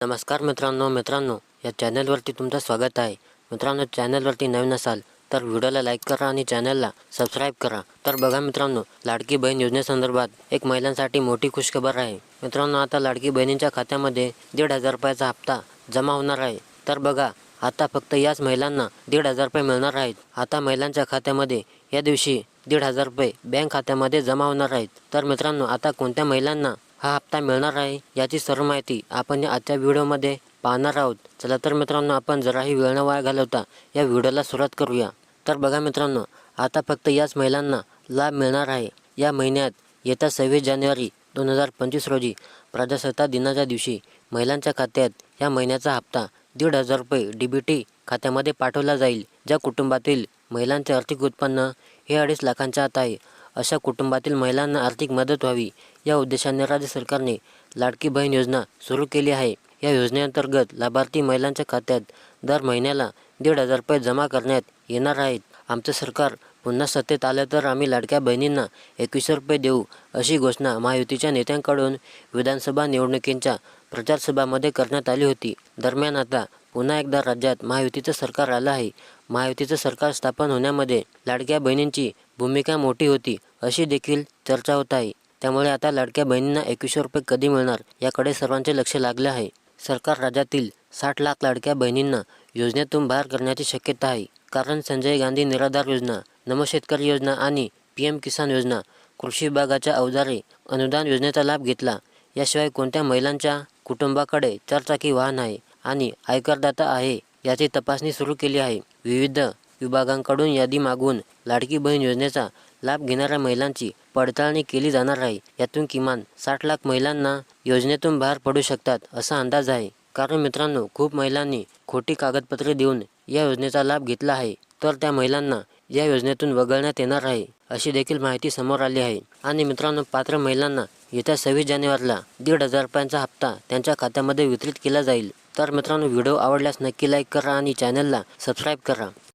नमस्कार मित्रांनो मित्रांनो या चॅनलवरती तुमचं स्वागत आहे. मित्रांनो चॅनलवरती नवीन असाल तर व्हिडिओला लाईक करा आणि चॅनलला सबस्क्राईब करा. तर बघा मित्रांनो लाडकी बहीण योजनेसंदर्भात एक महिलांसाठी मोठी खुशखबर आहे. मित्रांनो आता लाडकी बहिणींच्या खात्यामध्ये दीड हजार रुपयाचा हप्ता जमा होणार आहे. तर बघा आता फक्त याच महिलांना दीड हजार रुपये मिळणार आहेत. आता महिलांच्या खात्यामध्ये या दिवशी दीड हजार रुपये बँक खात्यामध्ये जमा होणार आहेत. तर मित्रांनो आता कोणत्या महिलांना हा हप्ता मिळणार आहे याची सर्व माहिती आपण या आजच्या व्हिडिओमध्ये पाहणार आहोत. चला तर मित्रांनो आपण जराही वेळ न वाया घालवता या व्हिडिओला सुरुवात करूया. तर बघा मित्रांनो आता फक्त याच महिलांना लाभ मिळणार आहे. या महिन्यात येत्या सव्वीस जानेवारी दोन हजार पंचवीस रोजी प्रजासत्ताक दिनाच्या दिवशी महिलांच्या खात्यात या महिन्याचा हप्ता दीड हजार रुपये डी बी टी खात्यामध्ये पाठवला जाईल ज्या कुटुंबातील महिलांचे आर्थिक उत्पन्न हे अडीच लाखांच्या आत आहे. अशा कुटुंबातील महिलांना आर्थिक मदत व्हावी. या उद्देशाने राज्य सरकारने लाडकी बहीण योजना सुरू केली आहे. या योजनेअंतर्गत लाभार्थी महिलांच्या खात्यात दर महिन्याला दीड हजार रुपये जमा करण्यात येणार आहेत. आमचं सरकार पुन्हा सत्तेत आलं तर आम्ही लाडक्या बहिणींना एकवीसशे रुपये देऊ अशी घोषणा महायुतीच्या नेत्यांकडून विधानसभा निवडणुकींच्या प्रचारसभामध्ये करण्यात आली होती. दरम्यान आता पुन्हा एकदा राज्यात महायुतीचं सरकार आलं आहे. महायुतीचं सरकार स्थापन होण्यामध्ये लाडक्या बहिणींची भूमिका मोठी होती अशी देखील चर्चा होत आहे. त्यामुळे आता लाडक्या बहिणींना एकवीसशे रुपये कधी मिळणार याकडे सर्वांचे लक्ष लागले आहे. सरकार राज्यातील साठ लाख लाडक्या बहिणींना योजनेतून बाहेर करण्याची शक्यता आहे. कारण संजय गांधी निराधार योजना नमो शेतकरी योजना आणि पी एम किसान योजना कृषी विभागाच्या अवजारे अनुदान योजनेचा लाभ घेतला. याशिवाय कोणत्या महिलांच्या कुटुंबाकडे चारचाकी वाहन आहे? आणि आयकरदाता आहे याची तपासणी सुरू केली आहे. विविध विभागांकडून यादी मागवून लाडकी बहीण योजनेचा लाभ घेणाऱ्या महिलांची पडताळणी केली जाणार आहे. यातून किमान साठ लाख महिलांना योजनेतून बाहेर पडू शकतात असा अंदाज आहे. कारण मित्रांनो खूप महिलांनी खोटी कागदपत्रे देऊन या योजनेचा लाभ घेतला आहे. तर त्या महिलांना या योजनेतून वगळण्यात येणार आहे अशी देखील माहिती समोर आली आहे. आणि मित्रांनो पात्र महिलांना येत्या सव्वीस जानेवारीला दीड हजार रुपयांचा हप्ता त्यांच्या खात्यामध्ये वितरित केला जाईल. तर मित्रांनो व्हिडिओ आवडल्यास नक्की लाईक करा आणि चॅनलला सबस्क्राईब करा.